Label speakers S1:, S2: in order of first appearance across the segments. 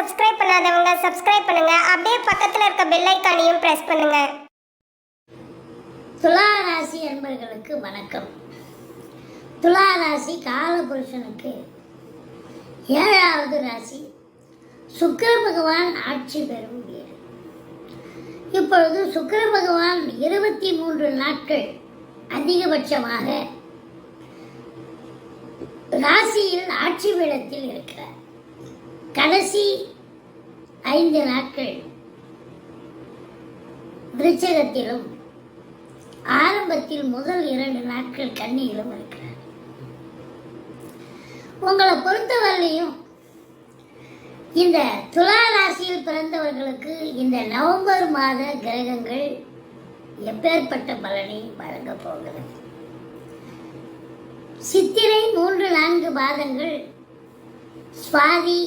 S1: Subscribe பண்ணாதவங்க subscribe பண்ணுங்க. அப்படியே பக்கத்துல இருக்க பெல் ஐக்கானையும் பிரஸ் பண்ணுங்க.
S2: துலா ராசி அன்பர்களுக்கு வணக்கம். துலா ராசி காலபுருஷனுக்கு ஏழாவது ராசி. சுக்கர பகவான் ஆட்சி பெறும் வீடு. இப்பொழுது சுக்கர பகவான் இருபத்தி மூன்று நாட்கள் அதிகபட்சமாக ராசியில் ஆட்சி பீடத்தில் இருக்கிறார். கடைசி ஐந்து நாட்கள் விருச்சகத்திலும் ஆரம்பத்தில் முதல் இரண்டு நாட்கள் கண்ணியிலும் இருக்கிறார். உங்களை பொறுத்தவரையும் இந்த துலா ராசியில் பிறந்தவர்களுக்கு இந்த நவம்பர் மாத கிரகங்கள் எப்பேற்பட்ட பலனை வழங்க போகிறது சித்திரை மூன்று நான்கு பாதங்கள் சுவாதி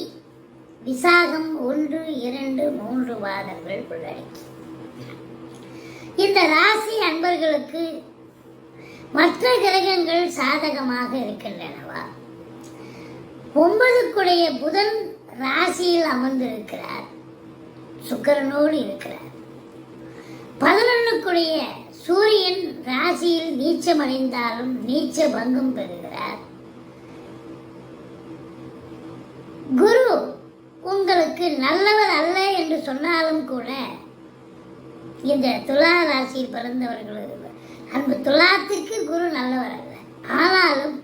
S2: விசாகம் ஒன்று இரண்டு மூன்று பாதங்கள் உள்ளடக்கி இந்த ராசி அன்பர்களுக்கு மற்ற கிரகங்கள் சாதகமாக இருக்கின்றனவா? ஒன்பதுக்குடைய புதன் ராசியில் அமர்ந்திருக்கிறார். சுக்கரனோடு இருக்கிறார். பதினொன்னுக்குடைய சூரியன் ராசியில் நீச்சமடைந்தாலும் நீச்ச பங்கம் பெறுகிறார் குரு உங்களுக்கு நல்லவர் அல்ல என்று சொன்னாலும் கூட இந்த துலா ராசியில் பிறந்தவர்கள் அன்பு துலாத்துக்கு குரு நல்லவர் அல்ல. ஆனாலும்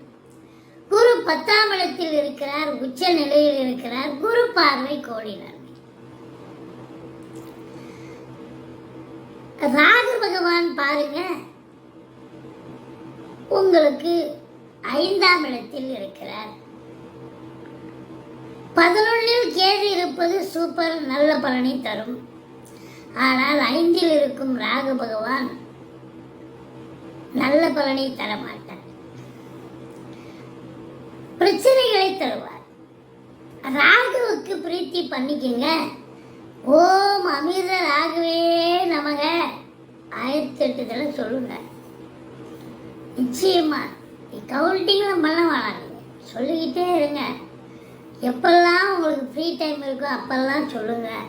S2: குரு பத்தாம் இடத்தில் இருக்கிறார் உச்ச நிலையில் இருக்கிறார் குரு பார்வை கோடி நன்மை. ராகு பகவான் பாருங்க உங்களுக்கு ஐந்தாம் இடத்தில் இருக்கிறார். பதினொன்றில் கேது இருப்பது சூப்பர் நல்ல பலனை தரும். ஆனால் ஐந்தில் இருக்கும் ராகு பகவான் நல்ல பலனை தரமாட்டார். பிரச்சனைகளை தருவார். ராகுவுக்கு பிரீத்தி பண்ணிக்கங்க. ஓம் அமிர்த ராகுவே நமக. ஆயிரத்தி எட்டு தடவை சொல்லுங்க. நிச்சயமா கவுண்டிங்லாம் பண்ண வேணாம். சொல்லிக்கிட்டே இருங்க. எப்பெல்லாம் உங்களுக்கு ஃப்ரீ டைம் இருக்கோ அப்பெல்லாம் சொல்லுங்கள்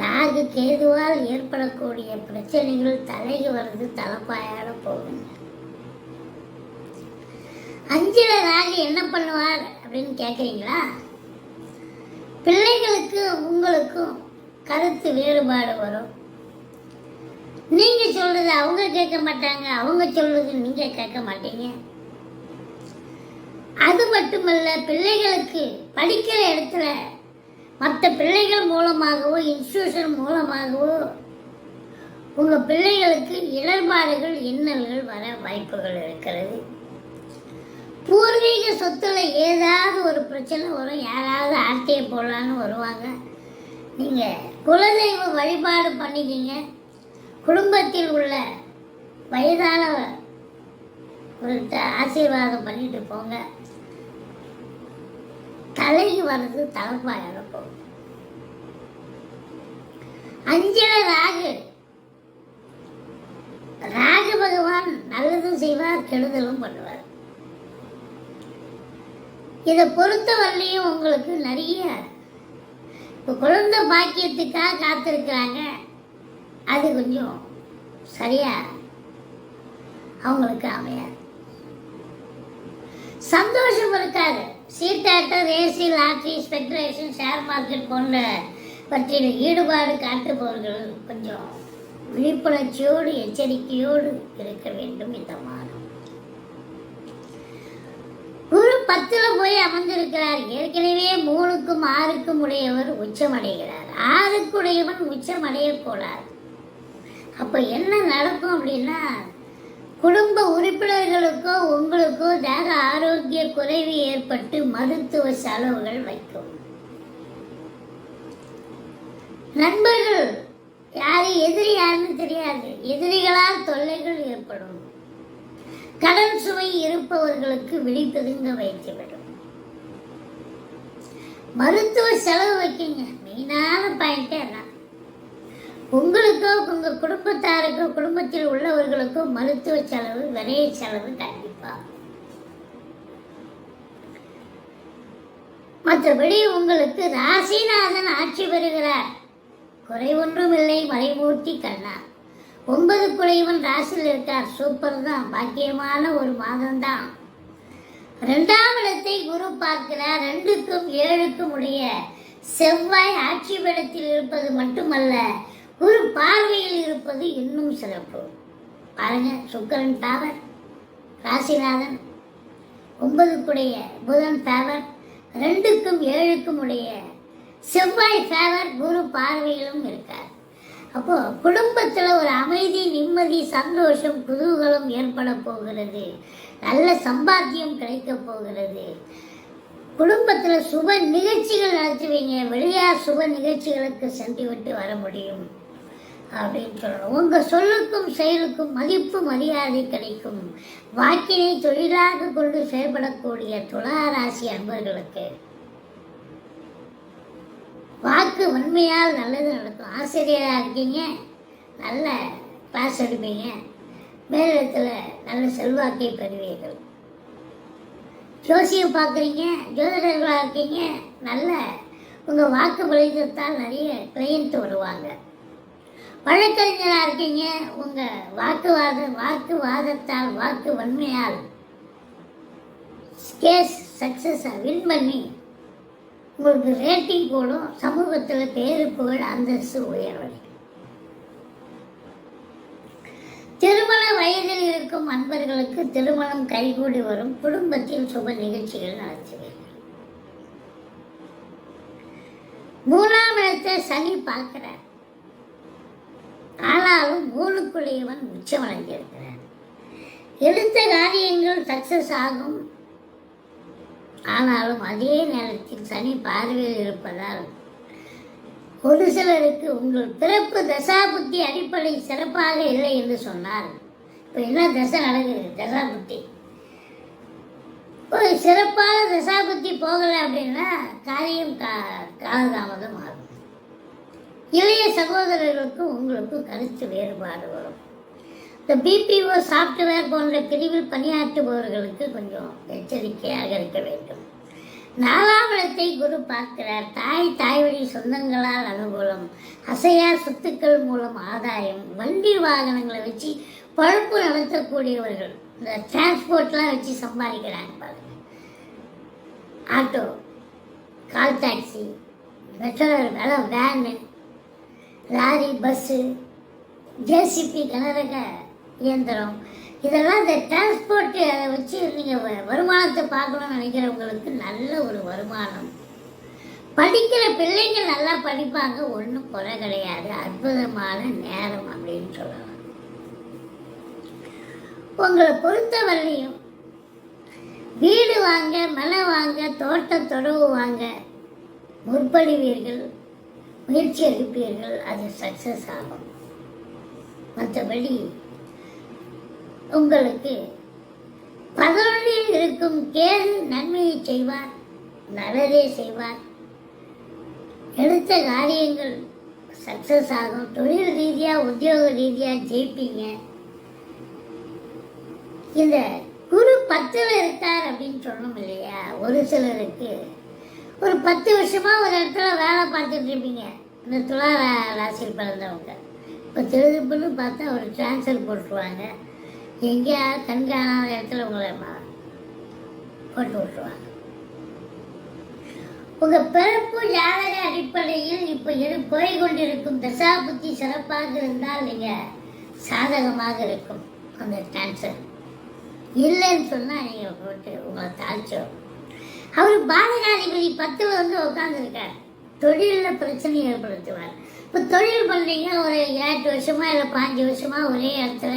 S2: ராகு கேதுவால் ஏற்படக்கூடிய பிரச்சனைகள் தலைக்கு வருது தலைப்பாயோட போகுங்க. அஞ்சில் ராகு என்ன பண்ணுவார் அப்படின்னு கேட்குறீங்களா பிள்ளைகளுக்கு உங்களுக்கும் கருத்து வேறுபாடு வரும். நீங்கள் சொல்கிறது அவங்க கேட்க மாட்டாங்க அவங்க சொல்கிறது நீங்கள் கேட்க மாட்டீங்க. அது மட்டுமல்ல பிள்ளைகளுக்கு படிக்கிற இடத்துல மற்ற பிள்ளைகள் மூலமாகவோ இன்ஸ்டியூஷன் மூலமாகவோ உங்கள் பிள்ளைகளுக்கு இடர்பாடுகள் இன்னல்கள் வர வாய்ப்புகள் இருக்கிறது. பூர்வீக சொத்துல ஏதாவது ஒரு பிரச்சனை வரும் யாராவது ஆர்த்தியை போடலான்னு வருவாங்க. நீங்கள் குலதெய்வ வழிபாடு பண்ணிக்கிங்க. குடும்பத்தில் உள்ள வயதான ஒருத்த ஆசீர்வாதம் பண்ணிட்டு போங்க. தலைக்கு வர்றது தலைப்பாயோட போகும். அஞ்சல ராகு. ராகு பகவான் நல்லதும் செய்வார் கெடுதலும் பண்ணுவார். இதை பொறுத்தவரையிலையும் உங்களுக்கு நிறைய இப்போ குழந்தை பாக்கியத்துக்காக காத்திருக்கிறாங்க. அது கொஞ்சம் சரியா அவங்களுக்கு அமையாது. சந்தோஷம் இருக்காது சீட்டாட்டம் ஏசி லாட்ரி ஸ்பெகுலேஷன் ஷேர் மார்க்கெட் போன்ற பற்றின ஈடுபாடு காட்டுபவர்கள் கொஞ்சம் விழிப்புணர்ச்சியோடு எச்சரிக்கையோடு இருக்க வேண்டும் இந்த மாதம். குரு பத்தில் போய் அமர்ந்திருக்கிறார். ஏற்கனவே மூணுக்கும் ஆறுக்கும் உடையவர் உச்சமடைகிறார். ஆறுக்குடையவன் உச்சமடையக்கூடாது அப்போ என்ன நடக்கும் அப்படின்னா குடும்ப உறுப்பினர்களுக்கோ உங்களுக்கோ தேக ஆரோக்கிய குறைவு ஏற்பட்டு மருத்துவ செலவுகள் வைக்கும். நண்பர்கள் யாரு எதிரி யாருன்னு தெரியாது. எதிரிகளால் தொல்லைகள் ஏற்படும். கடன் சுமை இருப்பவர்களுக்கு விழிப்பதுங்க வைத்துவிடும் மருத்துவ செலவு வைக்கீங்க. மெயினான பாயிண்டே அதான் உங்களுக்கோ உங்க குடும்பத்தாருக்கோ குடும்பத்தில் உள்ளவர்களுக்கோ மருத்துவ செலவு விரைய செலவு கண்டிப்பா. மற்றபடி உங்களுக்கு ராசிநாதன் ஆட்சி பெறுகிறார். குறை ஒன்றும் இல்லை மறைமூர்த்தி கண்ணா. ஒன்பது குறைவன் ராசியில் இருக்கார். சூப்பர் தான் பாக்கியமான ஒரு மாதம் தான் ரெண்டாம் இடத்தை குரு பார்க்கிறார். ரெண்டுக்கும் ஏழுக்கும் உடைய செவ்வாய் ஆட்சி பீடத்தில் இருப்பது மட்டுமல்ல குரு பார்வையில் இருப்பது இன்னும் சிறப்பு பாருங்க சுக்கரன் தாவர் ராசிநாதன் ஒன்பதுக்குடைய புதன் பேவர் ரெண்டுக்கும் ஏழுக்கும் உடைய செவ்வாய் ஃபேவர் குரு பார்வையிலும் இருக்கார். அப்போ குடும்பத்தில் ஒரு அமைதி நிம்மதி சந்தோஷம் குதூகலம் ஏற்பட போகிறது. நல்ல சம்பாத்தியம் கிடைக்க போகிறது. குடும்பத்தில் சுப நிகழ்ச்சிகள் நடத்துவீங்க. வெளியார் சுப நிகழ்ச்சிகளுக்கு சென்று விட்டு வர முடியும். அப்படின்னு சொல்லணும் உங்கள் சொல்லுக்கும் செயலுக்கும் மதிப்பு மரியாதை கிடைக்கும். வாக்கினை தொழிலாக கொண்டு செயல்படக்கூடிய துளாராசி அன்பர்களுக்கு வாக்கு உண்மையால் நல்லது நடக்கும். ஆசிரியராக இருக்கீங்க. நல்ல கிளாஸ் எடுப்பீங்க. மேலிடத்தில் நல்ல செல்வாக்கை பெறுவீர்கள். ஜோசியம் பார்க்குறீங்க. ஜோதிடர்களாக இருக்கீங்க. நல்ல உங்கள் வாக்கு பலிதத்தால் நிறைய கிளையண்ட் வருவாங்க. வழக்கறிஞராக இருக்கீங்க. உங்கள் வாக்குவாத வாக்குவாதத்தால் வாக்கு வன்மையால் கேஸ் சக்ஸஸாக வின் பண்ணி உங்களுக்கு ரேட்டிங் கூடும் சமூகத்தில் பேரு புகழ் அந்தஸ்து உயர்வடையும் திருமண வயதில் இருக்கும் அன்பர்களுக்கு திருமணம் கைகூடி வரும். குடும்பத்தில் சுப நிகழ்ச்சிகள் நடத்துவீர்கள். மூணாம் இடத்தை சனி பார்க்கிறார். ஆனாலும் மூணுக்குரியவன் உச்சமடைந்திருக்கிறார் எடுத்த காரியங்கள் சக்சஸ் ஆகும். ஆனாலும் அதே நேரத்தில் சனி பார்வையில் இருப்பதால் ஒரு சிலருக்கு உங்கள் பிறப்பு தசாபுத்தி அடிப்படை சிறப்பாக இல்லை என்று சொன்னால் இப்போ என்ன தசை நடக்குது? தசாபுத்தி. ஒரு சிறப்பான தசாபுத்தி போகலை அப்படின்னா காரியம் கா காலதாமதம் ஆகும். இளைய சகோதரர்களுக்கும் உங்களுக்கும் கருத்து வேறுபாடு வரும். இந்த பிபிஓ சாஃப்ட்வேர் போன்ற பிரிவில் பணியாற்றுபவர்களுக்கு கொஞ்சம் எச்சரிக்கையாக இருக்க வேண்டும். நாலாம் இடத்தை குரு பார்க்கிறார். தாய் தாய் வழி சொந்தங்களால் அனுகூலம் அசையா சொத்துக்கள் மூலம் ஆதாயம் வண்டி வாகனங்களை வச்சு பழுப்பு நடத்தக்கூடியவர்கள் இந்த டிரான்ஸ்போர்ட்லாம் வச்சு சம்பாதிக்கிறாங்க பாருங்க. Auto call taxi metro van van lorry bus JCB கனரக இயந்திரம். இதெல்லாம் இந்த டிரான்ஸ்போர்ட்டு அதை வச்சு நீங்கள் வருமானத்தை பார்க்கணும்னு நினைக்கிறவங்களுக்கு நல்ல ஒரு வருமானம். படிக்கிற பிள்ளைங்க நல்லா படிப்பாங்க ஒன்றும் குறை கிடையாது. அற்புதமான நேரம் அப்படின்னு சொல்லலாம். உங்களை பொறுத்தவரையும் வீடு வாங்க மலை வாங்க தோட்டம் தொடவு வாங்க முற்படுவீர்கள். முயற்சி எடுப்பீர்கள் அது சக்ஸஸ் ஆகும். மற்றபடி உங்களுக்கு பதினொன்றில் இருக்கும் கேது நன்மையை செய்வார் நல்லதே செய்வார். எடுத்த காரியங்கள் சக்ஸஸ் ஆகும். தொழில் ரீதியாக உத்தியோக ரீதியாக ஜெயிப்பீங்க. இந்த குரு பத்தில் இருக்கார் அப்படின்னு சொல்லணும் இல்லையா? ஒரு சிலருக்கு ஒரு பத்து வருஷமா ஒரு இடத்துல வேலை பார்த்துட்டு இருப்பீங்க. இந்த துலா ராசியில் பிறந்தவங்க. இப்போ திருதுப்புன்னு பார்த்தா ஒரு டிரான்ஸ்ஃபர் போட்டுருவாங்க. எங்கேயா கண்காணாத இடத்துல உங்களை போட்டு விட்டுருவாங்க. உங்கள் பிறப்பு ஜாதக அடிப்படையில் இப்போ எது போய்கொண்டிருக்கும் தசா புத்தி சிறப்பாக இருந்தால் நீங்கள் சாதகமாக இருக்கும் அந்த டிரான்ஸ்ஃபர் இல்லைன்னு சொன்னால் நீங்கள் போட்டு உங்களை தாழ்ச்சிடும் அவர் பாதகாதிபதி பத்தில் வந்து உட்காந்துருக்கார் தொழிலில் பிரச்சனை ஏற்படுத்துவார். இப்போ தொழில் பண்ணுறீங்க ஒரு எட்டு வருஷமா இல்லை பாஞ்சு வருஷமா ஒரே இடத்துல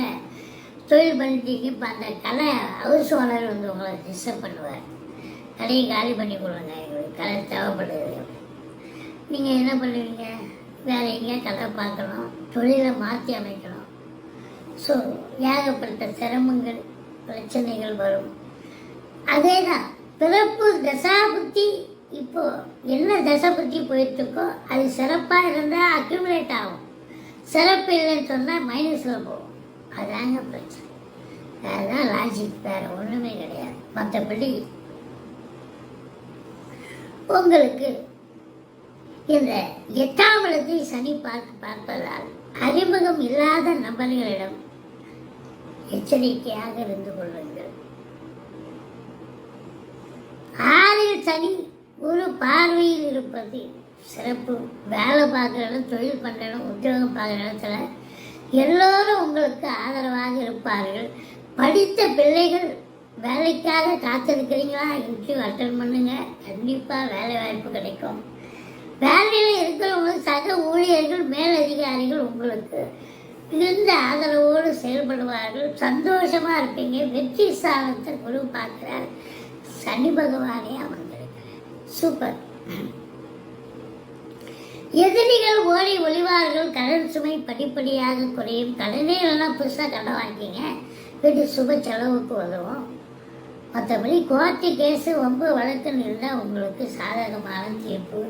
S2: தொழில் பண்ணிட்டீங்க இப்போ அந்த கலை ஹவுஸ் ஓனர் வந்து உங்களை டிஸ்டர்ப் பண்ணுவார். கடையை காலி பண்ணி கொடுங்க. எங்களுக்கு கலை தேவைப்படுது. நீங்கள் என்ன பண்ணுவீங்க? வேற எங்கேயா கதை பார்க்கணும் தொழிலை மாற்றி அமைக்கணும். ஸோ ஏகப்பட்ட சிரமங்கள் பிரச்சனைகள் வரும். அதே தான் பிறப்பு தசாபுத்தி இப்போ என்ன தசாபுத்தி போயிட்டு இருக்கோ அது சிறப்பாக இருந்தால் அக்யூமுலேட் ஆகும். சிறப்பு இல்லைன்னு சொன்னால் மைனஸில் போகும். அதாங்க பிரச்சனை. அதுதான் லாஜிக் வேறு ஒன்றுமே கிடையாது. மற்றபடி உங்களுக்கு இந்த எட்டாம் இடத்தை சனி பார்த்து பார்ப்பதால் அறிமுகம் இல்லாத நபர்களிடம் எச்சரிக்கையாக இருந்து கொள்ளுங்கள். ஆறில் சனி ஒரு பார்வையில் இருப்பது சிறப்பு. வேலை பார்க்குற இடம் தொழில் பண்ணுற இடம் உத்தியோகம் பார்க்குற இடத்துல எல்லோரும் உங்களுக்கு ஆதரவாக இருப்பார்கள். படித்த பிள்ளைகள் வேலைக்காக காத்திருக்கிறீங்களா? இன்டர்வியூ அட்டன் பண்ணுங்க. கண்டிப்பாக வேலை வாய்ப்பு கிடைக்கும். வேலையில் இருக்கிறவங்களுக்கு சக ஊழியர்கள் மேலதிகாரிகள் உங்களுக்கு மிகுந்த ஆதரவோடு செயல்படுவார்கள். சந்தோஷமாக இருப்பீங்க. வெற்றி ஸ்தானத்தை குரு பார்க்குறாரு. சனி பகவானே அமர்ந்திருக்கிறார். சூப்பர். எதிரிகள் ஓடி ஒளிவார்கள் கடன் சுமை படிப்படியாக குறையும். கடனே இல்லைன்னா புதுசாக கடன் வாங்கிங்க வீட்டு சுப செலவுக்கு உதவும். மற்றபடி கோர்ட்டு கேஸு ரொம்ப வழக்குன்னு இருந்தால் உங்களுக்கு சாதகமான தீர்ப்பு.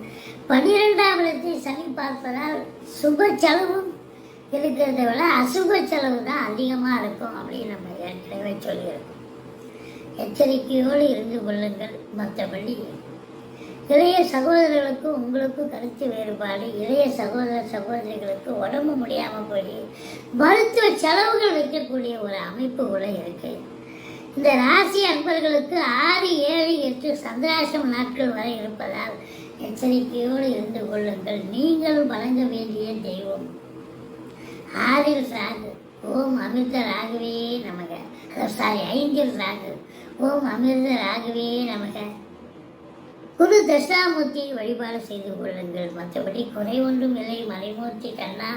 S2: பன்னிரெண்டாம் இடத்தை சனி பார்ப்பதால் சுப செலவும் இருக்கிறத விட அசுப செலவு தான் அதிகமாக இருக்கும் அப்படின்னு நம்ம ஏற்கனவே சொல்லியிருக்கோம். எச்சரிக்கையோடு இருந்து கொள்ளுங்கள் மற்றபடி இளைய சகோதரர்களுக்கும் உங்களுக்கும் கருத்து வேறுபாடு. இளைய சகோதர சகோதரிகளுக்கு உடம்பு முடியாமல் போய் மருத்துவ செலவுகள் வைக்கக்கூடிய ஒரு அமைப்பு கூட இருக்கு. இந்த ராசி அன்பர்களுக்கு ஆறு ஏழு எட்டு சந்திராசம் நாட்கள் வரை இருப்பதால் எச்சரிக்கையோடு இருந்து கொள்ளுங்கள். நீங்கள் வழங்க வேண்டிய தெய்வம். ஆறில் சாகு ஓம் அமிர்த ராகவே நமக சாரி ஐந்தில் ராகு. ஓம் அமிர்த ராகவே நமக. குரு தஷாமூர்த்தி வழிபாடு செய்து கொள்ளுங்கள். மற்றபடி குறை ஒன்றும் இல்லை. மறைமூர்த்தி கண்ணா.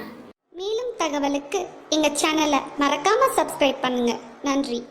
S1: மேலும் தகவலுக்கு எங்கள் சேனலை மறக்காமல் சப்ஸ்கிரைப் பண்ணுங்கள் நன்றி.